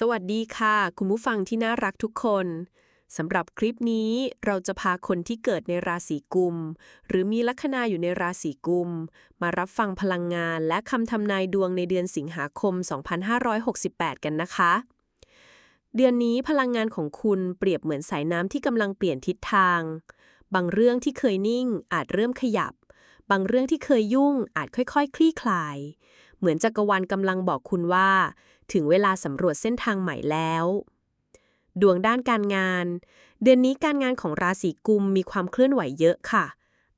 สวัสดีค่ะ คุณผู้ฟังที่น่ารักทุกคนสำหรับคลิปนี้เราจะพาคนที่เกิดในราศีกุม หรือมีลัคนาอยู่ในราศีกุม มารับฟังพลังงานและคำทำนายดวงในเดือนสิงหาคม 2568 กันนะคะ เดือนนี้พลังงานของคุณเปรียบเหมือนสายน้ำที่กำลังเปลี่ยนทิศทาง บางเรื่องที่เคยนิ่งอาจเริ่มขยับ บางเรื่องที่เคยยุ่งอาจค่อยๆ คลี่คลาย เหมือนจักรวาลกำลังบอกคุณว่า ถึงเวลาสำรวจเส้นทางใหม่แล้ว ดวงด้านการงาน เดือนนี้การงานของราศีกุมมีความเคลื่อนไหวเยอะค่ะ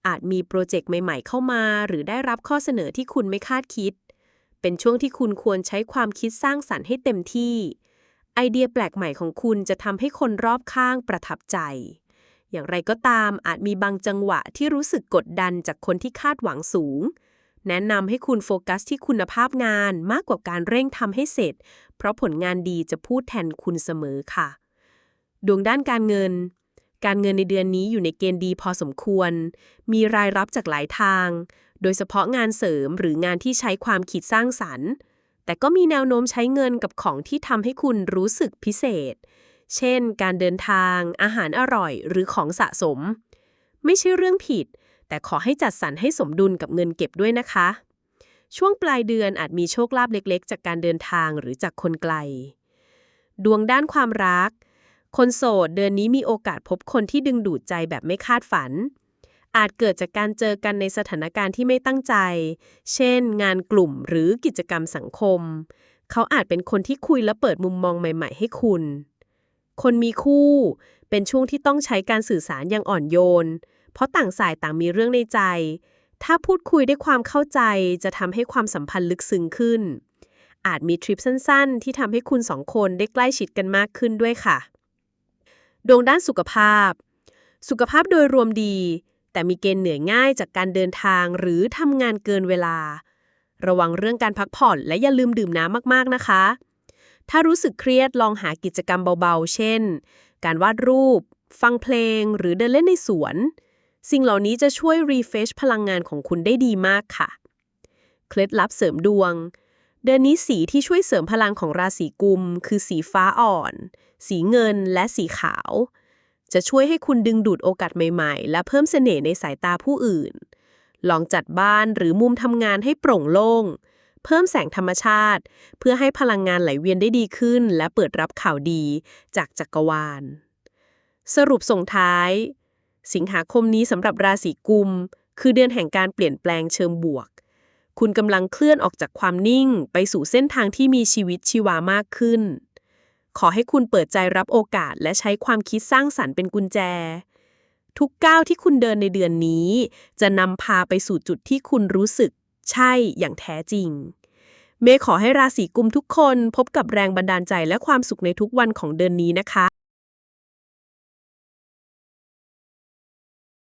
อาจมีโปรเจกต์ใหม่ๆเข้ามา หรือได้รับข้อเสนอที่คุณไม่คาดคิด เป็นช่วงที่คุณควรใช้ความคิดสร้างสรรค์ให้เต็มที่ ไอเดียแปลกใหม่ของคุณจะทำให้คนรอบข้างประทับใจอย่างไรก็ตามอาจมีบางจังหวะที่รู้สึกกดดันจากคนที่คาดหวังสูง แนะนำให้คุณโฟกัสที่คุณภาพงานมากกว่าการเร่งทำให้เสร็จ เพราะผลงานดีจะพูดแทนคุณเสมอค่ะ ดวงด้านการเงิน การเงินในเดือนนี้อยู่ในเกณฑ์ดีพอสมควร มีรายรับจากหลายทาง โดยเฉพาะงานเสริมหรืองานที่ใช้ความคิดสร้างสรรค์ แต่ก็มีแนวโน้มใช้เงินกับของที่ทำให้คุณรู้สึกพิเศษ เช่น การเดินทาง อาหารอร่อย หรือของสะสม ไม่ใช่เรื่องผิด แต่ขอให้จัดสรรให้สมดุลกับเงินเก็บด้วยนะคะ ช่วงปลายเดือนอาจมีโชคลาภเล็กๆ จากการเดินทางหรือจากคนไกล ดวงด้านความรัก คนโสดเดือนนี้มีโอกาสพบคนที่ดึงดูดใจแบบไม่คาดฝัน อาจเกิดจากการเจอกันในสถานการณ์ที่ไม่ตั้งใจ เช่น งานกลุ่มหรือกิจกรรมสังคม เขาอาจเป็นคนที่คุยและเปิดมุมมองใหม่ ๆ ให้คุณคนมีคู่ เป็นช่วงที่ต้องใช้การสื่อสารอย่างอ่อนโยน เพราะต่างฝ่ายต่างมีเรื่องในใจ ถ้าพูดคุยด้วยความเข้าใจจะทำให้ความสัมพันธ์ลึกซึ้งขึ้น อาจมีทริปสั้นๆ ที่ทำให้คุณสองคนได้ใกล้ชิดกันมากขึ้นด้วยค่ะดวงด้านสุขภาพ สุขภาพโดยรวมดี แต่มีเกณฑ์เหนื่อยง่ายจากการเดินทางหรือทำงานเกินเวลา ระวังเรื่องการพักผ่อนและอย่าลืมดื่มน้ำมากๆนะคะ ถ้ารู้สึกเครียดลองหากิจกรรมเบาๆ เช่น การวาดรูป ฟังเพลง หรือเดินเล่นในสวน สิ่งเหล่านี้จะช่วยรีเฟชพลังงานของคุณได้ดีมากค่ะ เคล็ดลับเสริมดวง เดือนนี้สีที่ช่วยเสริมพลังของราศีกุม คือสีฟ้าอ่อน สีเงินและสีขาว จะช่วยให้คุณดึงดูดโอกาสใหม่ๆ และเพิ่มเสน่ห์ในสายตาผู้อื่น ลองจัดบ้านหรือมุมทำงานให้โปร่งโล่ง เพิ่มแสงธรรมชาติ เพื่อให้พลังงานไหลเวียนได้ดีขึ้น และเปิดรับข่าวดีจากจักรวาล สรุปส่งท้าย สิงหาคมนี้สำหรับราศีกุม คือเดือนแห่งการเปลี่ยนแปลงเชิงบวก คุณกำลังเคลื่อนออกจากความนิ่ง ไปสู่เส้นทางที่มีชีวิตชีวามากขึ้น ขอให้คุณเปิดใจรับโอกาสและใช้ความคิดสร้างสรรค์เป็นกุญแจ ทุกก้าวที่คุณเดินในเดือนนี้ จะนำพาไปสู่จุดที่คุณรู้สึก ใช่อย่างแท้จริง เมย์ขอให้ราศีกุมทุกคน พบกับแรงบันดาลใจและความสุขในทุกวันของเดือนนี้นะคะ